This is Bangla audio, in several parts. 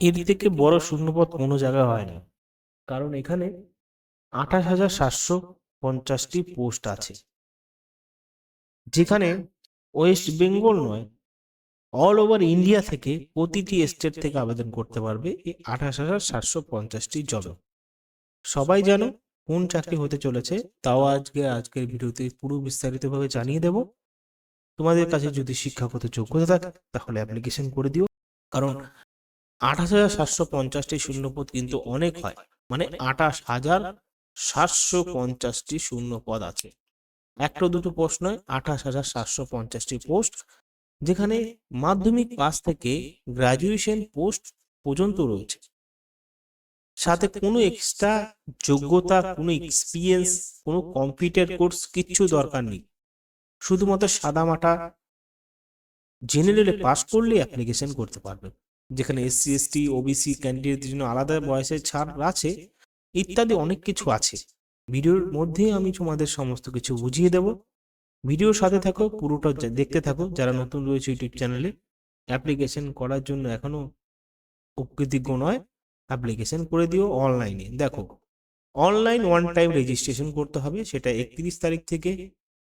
এর থেকে বড় শূন্যপথ কোনো জায়গায় হয় না কারণ এখানে আঠাশ হাজার সাতশো পঞ্চাশটি পোস্ট আছে। যেখানে ওয়েস্ট বেঙ্গল নয়, অল ওভার ইন্ডিয়া থেকে প্রতিটি স্টেট থেকে আবেদন করতে পারবে এই আঠাশ হাজার সাতশো পঞ্চাশটি জবে। সবাই জানো কোন চাকরি হতে চলেছে, তাও আজকে, আজকের ভিডিওতে পুরো বিস্তারিতভাবে জানিয়ে দেব। তোমাদের কাছে যদি শিক্ষাগত যোগ্যতা থাকে, তাহলে অ্যাপ্লিকেশন করে দিও। কারণ আঠাশ হাজার সাতশো পঞ্চাশটি শূন্যপদ কিন্তু অনেক হয়। মানে আঠাশ হাজার সাতশো পঞ্চাশটি শূন্য পদ আছে একটা দুটো পোস্ট নয় আঠাশ হাজার সাতশো পঞ্চাশটি পোস্ট, যেখানে মাধ্যমিক পাস থেকে গ্রাজুয়েশন পোস্ট পর্যন্ত রয়েছে। সাথে কোনো এক্সট্রা যোগ্যতা, কোনো এক্সপিরিয়েন্স, কোনো কম্পিউটার কোর্স কিচ্ছু দরকার নেই। শুধুমাত্র সাদামাটা জেনারেলে পাস করলে অ্যাপ্লিকেশন করতে পারবে যেখানে এসসি এসটি ওবিসি ক্যান্ডিডেটদের জন্য আলাদা বয়সের ছাড় আছে, ইত্যাদি অনেক কিছু আছে। ভিডিওর মধ্যেই আমি তোমাদের সমস্ত কিছু বুঝিয়ে দেব। ভিডিওর সাথে থাকো, পুরোটা দেখতে থাকো। যারা নতুন রয়েছে ইউটিউব চ্যানেলে অ্যাপ্লিকেশন করার জন্য এখনও অকৃতজ্ঞ নয়। অ্যাপ্লিকেশন করে দিও অনলাইনে দেখো অনলাইন ওয়ান টাইম রেজিস্ট্রেশন করতে হবে। সেটা একত্রিশ তারিখ থেকে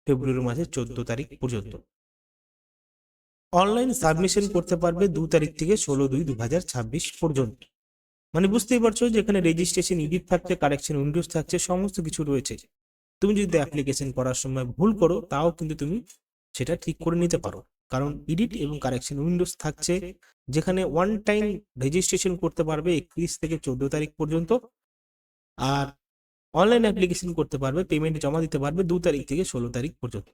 ফেব্রুয়ারি মাসের চোদ্দ তারিখ পর্যন্ত। অনলাইন সাবমিশন করতে পারবে দু তারিখ থেকে ষোলো দুই দু হাজার ছাব্বিশ পর্যন্ত। মানে বুঝতেই পারছ যে এখানে রেজিস্ট্রেশন এডিট থাকছে কারেকশন উইন্ডোজ থাকছে, সমস্ত কিছু রয়েছে। তুমি যদি অ্যাপ্লিকেশন করার সময় ভুল করো, তাও কিন্তু তুমি সেটা ঠিক করে নিতে পারো। কারণ এডিট এবং কারেকশন উইন্ডোজ থাকছে, যেখানে ওয়ান টাইম রেজিস্ট্রেশন করতে পারবে একত্রিশ থেকে চোদ্দ তারিখ পর্যন্ত। আর অনলাইন অ্যাপ্লিকেশন করতে পারবে পেমেন্ট জমা দিতে পারবে দু তারিখ থেকে ষোলো তারিখ পর্যন্ত।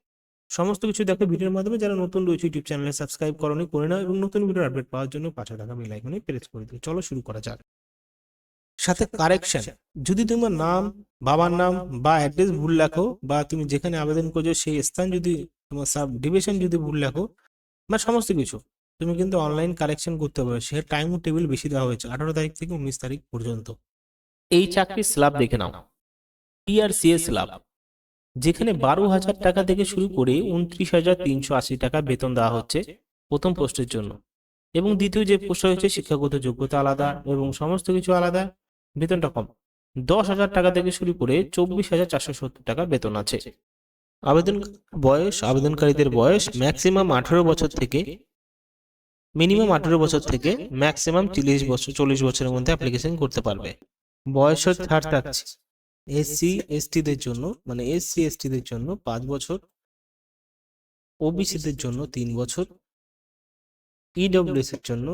সমস্ত কিছু দেখো ভিডিওর মাধ্যমে। যারা নতুন রয়েছে ইউটিউব চ্যানেলে সাবস্ক্রাইব করনি, করে নাও এবং নতুন ভিডিও আপডেট পাওয়ার জন্য পাশে থাকা বেল আইকনে প্রেস করে দিও। চলো শুরু করা যাক। সাথে কারেকশন যদি তোমার নাম, বাবার নাম বা অ্যাড্রেস ভুল লেখো বা তুমি যেখানে আবেদন করছ সেই স্থান যদি তোমার সাব ডিভিশন যদি ভুল লেখো বা সমস্ত কিছু, তুমি কিন্তু অনলাইন কারেকশন করতে পারো। সে টাইম টেবিল বেশি দেওয়া হয়েছে আঠারো তারিখ থেকে উনিশ তারিখ পর্যন্ত। এই চাকরির স্ল্যাব দেখে নাও। টিআরসিএস স্ল্যাব যেখানে বারো হাজার টাকা থেকে শুরু করে উনত্রিশ হাজার তিনশো আশি টাকা বেতন দেওয়া হচ্ছে প্রথম পোস্টের জন্য। এবং দ্বিতীয় যে পোস্ট হচ্ছে শিক্ষাগত যোগ্যতা আলাদা এবং সমস্ত কিছু আলাদা, বেতনটা কম। দশ হাজার টাকা থেকে শুরু করে চব্বিশ হাজার চারশো সত্তর টাকা বেতন আছে। আবেদন বয়স, আবেদনকারীদের বয়স ম্যাক্সিমাম আঠারো বছর থেকে মিনিমাম আঠারো বছর থেকে ম্যাক্সিমাম চল্লিশ বছর, চল্লিশ বছরের মধ্যে অ্যাপ্লিকেশন করতে পারবে। বয়সের ছাড় থাকছে। এসসি, এসটিদের জন্য মানে এসসি, এসটিদের জন্য পাঁচ বছর, ওবিসিদের জন্য তিন বছর ইডব্লিউএস এর জন্য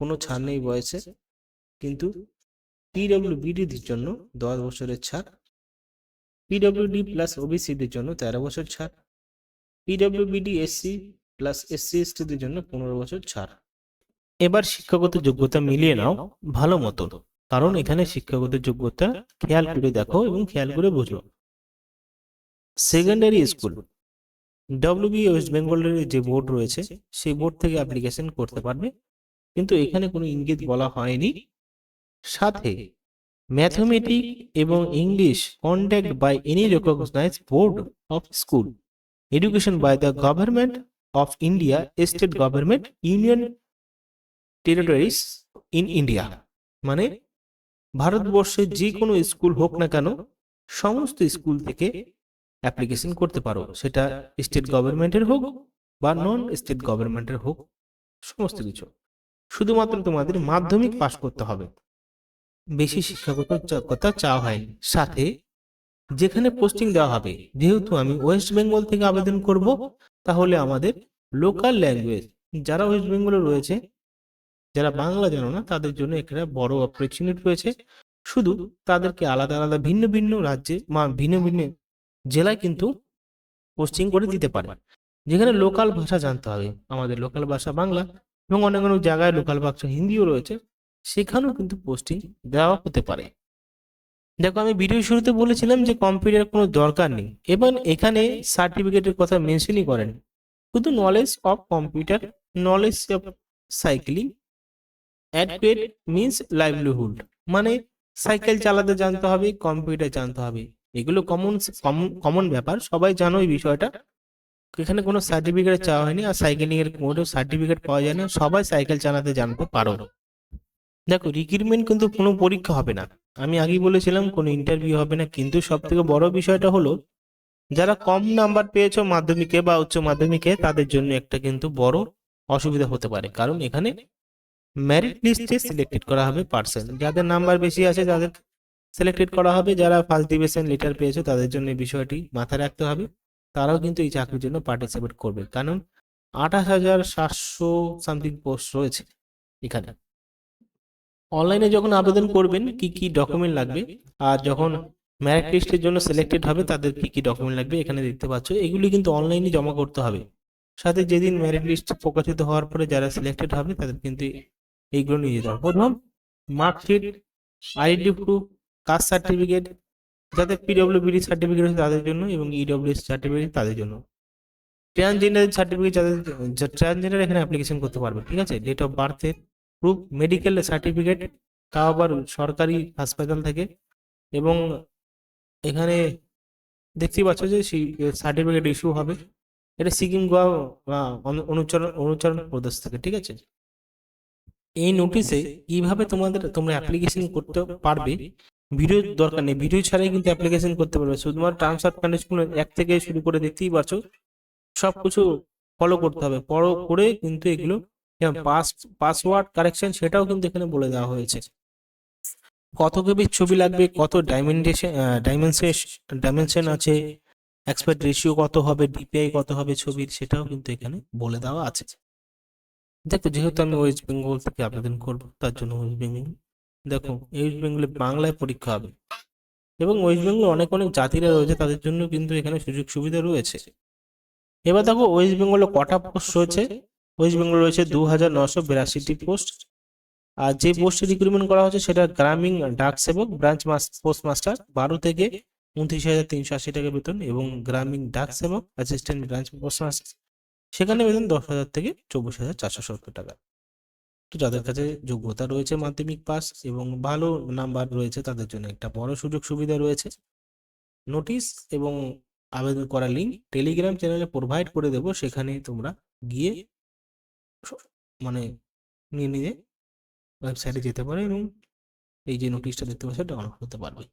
কোনো ছাড় নেই বয়সে, কিন্তু পিডব্লিউবিডিদের জন্য দশ বছরের ছাড়, পিডব্লিউডি প্লাস ওবিসিদের জন্য তেরো বছর ছাড়, পিডব্লিউবিডি এসসি প্লাস এসসি, এসটিদের জন্য পনেরো বছর ছাড়। এবার শিক্ষাগত যোগ্যতা মিলিয়ে নাও ভালো মতো। কারণ এখানে শিক্ষাগত যোগ্যতা খেয়াল করে দেখো এবং খেয়াল করে বুঝো। সেকেন্ডারি স্কুল ডব্লিউবি ওয়েস্ট বেঙ্গলের যে বোর্ড রয়েছে, সেই বোর্ড থেকে অ্যাপ্লিকেশন করতে পারবে। কিন্তু এখানে কোনো ইঙ্গিত বলা হয়নি। সাথে ম্যাথমেটিক এবং English conduct by any recognise board of school education by the government of India state government union territories in India মানে ভারতবর্ষের যে কোনো স্কুল হোক না কেন, সমস্ত স্কুল থেকে অ্যাপ্লিকেশন করতে পারো। সেটা স্টেট গভর্নমেন্টের হোক বা নন স্টেট গভর্নমেন্টের হোক, সমস্ত কিছু। শুধুমাত্র তোমাদের মাধ্যমিক পাশ করতে হবে। বেশি শিক্ষাগত যোগ্যতা চাওয়া হয়নি। সাথে যেখানে পোস্টিং দেওয়া হবে, যেহেতু আমি ওয়েস্ট বেঙ্গল থেকে আবেদন করব, তাহলে আমাদের লোকাল ল্যাঙ্গুয়েজ যারা ওয়েস্ট বেঙ্গলে রয়েছে যারা বাংলা জানো না, তাদের জন্য একটা বড় অপরচুনিটি রয়েছে। শুধু তাদেরকে আলাদা আলাদা ভিন্ন ভিন্ন রাজ্যে বা ভিন্ন ভিন্ন জেলায় কিন্তু পোস্টিং করে দিতে পারে। যেখানে লোকাল ভাষা জানতে হবে। আমাদের লোকাল ভাষা বাংলা এবং অনেক অনেক জায়গায় লোকাল ভাষা হিন্দিও রয়েছে, সেখানেও কিন্তু পোস্টিং দেওয়া হতে পারে। দেখো, আমি ভিডিও শুরুতে বলেছিলাম যে কম্পিউটার কোনো দরকার নেই। এবং এখানে সার্টিফিকেটের কথা মেনশনই করেন। শুধু knowledge of computer knowledge of cycling adequate means livelihood মানে সাইকেল চালাতে জানতে হবে কম্পিউটার জানতে হবে। এগুলো কমন কমন ব্যাপার, সবাই জানো এই বিষয়টা। এখানে কোনো সার্টিফিকেট চাওয়া হয়নি, আর সাইকেলিং এর কোনো সার্টিফিকেট পাওয়া যায় না, সবাই সাইকেল চালাতে জানতে পারো। দেখো রিক্রুটমেন্ট কিন্তু কোনো পরীক্ষা হবে না। আমি আগেই বলেছিলাম, কোনো ইন্টারভিউ হবে না, কিন্তু সব থেকে বড় বিষয়টা হলো, যারা কম নাম্বার পেয়েছ মাধ্যমিকে বা উচ্চ মাধ্যমিকে, তাদের জন্য একটা কিন্তু বড় অসুবিধা হতে পারে। কারণ এখানে মেরিট লিস্টে সিলেক্টেড করা হবে পার্সেন্ট যাদের নাম্বার বেশি আছে, তাদের সিলেক্টেড করা হবে। যারা ফার্স্ট ডিভিশন লেটার পেয়েছে, তাদের জন্য এই বিষয়টি মাথায় রাখতে হবে। তারাও কিন্তু এই চাকরির জন্য পার্টিসিপেট করবে। কারণ আঠাশ হাজার সাতশো সামথিং পোস্ট রয়েছে এখানে। অনলাইনে যখন আবেদন করবেন, কি কি ডকুমেন্ট লাগবে? আর যখন ম্যারিট লিস্টের জন্য সিলেক্টেড হবে, তাদের কি কি ডকুমেন্ট লাগবে? এখানে দেখতে পাচ্ছ। এগুলি কিন্তু অনলাইনে জমা করতে হবে। সাথে যেদিন ম্যারিট লিস্ট প্রকাশিত হওয়ার পরে যারা সিলেক্টেড হবে, তাদের কিন্তু এইগুলো নিয়ে যেতে হবে। প্রথম marksheet ID proof caste certificate যাদের পিডব্লিউবিডি সার্টিফিকেট আছে তাদের জন্য এবং ইডব্লিউএস সার্টিফিকেট তাদের জন্য। ট্রান্সজেন্ডার সার্টিফিকেট যাদের ট্রান্সজেন্ডার এখানে অ্যাপ্লিকেশন করতে পারবে, ঠিক আছে? ডেট অফ বার্থের প্রুফ মেডিকেল সার্টিফিকেট তাও আবার সরকারি হাসপাতাল থেকে এবং এখানে দেখতেই পাচ্ছ যে সার্টিফিকেট ইস্যু হবে। এটা সিকিম গোয়া অনুচরণ অনুচরণ প্রদেশ থেকে, ঠিক আছে? এই নোটিশে কীভাবে তোমাদের তোমরা অ্যাপ্লিকেশন করতে পারবে ভিডিও দরকার নেই। ভিডিও ছাড়াই কিন্তু অ্যাপ্লিকেশন করতে পারবে। শুধুমাত্র টার্মস অ্যান্ড কন্ডিশন এক থেকে শুরু করে দেখতেই পাচ্ছ সবকিছু ফলো করতে হবে। ফলো করে কিন্তু এগুলো পাস পাসওয়ার্ড কারেকশন সেটাও কিন্তু এখানে বলে দেওয়া হয়েছে। কত কেবির ছবি লাগবে, কত ডাইমেনশন ডাইমেনশন ডাইমেনশন আছে এক্সপার্ট রেশিও কত হবে ডিপিআই কত হবে ছবির, সেটাও কিন্তু এখানে বলে দেওয়া আছে। দেখো, যেহেতু আমি ওয়েস্ট বেঙ্গল থেকে আবেদন করব, তার জন্য ওয়েস্ট বেঙ্গল দেখো ওয়েস্ট বেঙ্গলে বাংলায় পরীক্ষা হবে। এবং ওয়েস্ট বেঙ্গল অনেক অনেক জাতিরা রয়েছে, তাদের জন্য কিন্তু এখানে সুযোগ সুবিধা রয়েছে। এবার দেখো ওয়েস্ট বেঙ্গলে কটা পোস্ট রয়েছে? ওয়েস্ট বেঙ্গল রয়েছে দু হাজার নশো বিরাশিটি পোস্ট আর যে পোস্টে রিক্রুটমেন্ট করা হচ্ছে, সেটা গ্রামীণ ডাক সেবক ব্রাঞ্চ পোস্ট মাস্টার বারো থেকে উনত্রিশ হাজার তিনশো আশি টাকা বেতন এবং গ্রামীণ ডাক সেবক অ্যাসিস্ট্যান্ট ব্রাঞ্চ পোস্ট মাস্টার সেখানে বেতন দশ হাজার থেকে চব্বিশ হাজার চারশো সত্তর টাকা। তো যাদের কাছে যোগ্যতা রয়েছে মাধ্যমিক পাস এবং ভালো নাম্বার রয়েছে তাদের জন্য একটা বড় সুযোগ সুবিধা রয়েছে। নোটিশ এবং আবেদন করার লিঙ্ক টেলিগ্রাম চ্যানেলে প্রোভাইড করে দেবো। সেখানে তোমরা গিয়ে মানে নিয়ে নিয়ে ওয়েবসাইটে যেতে পারো এবং এই যে নোটিশটা দেখতে পাচ্ছ ডাউনলোড করতে পারবে।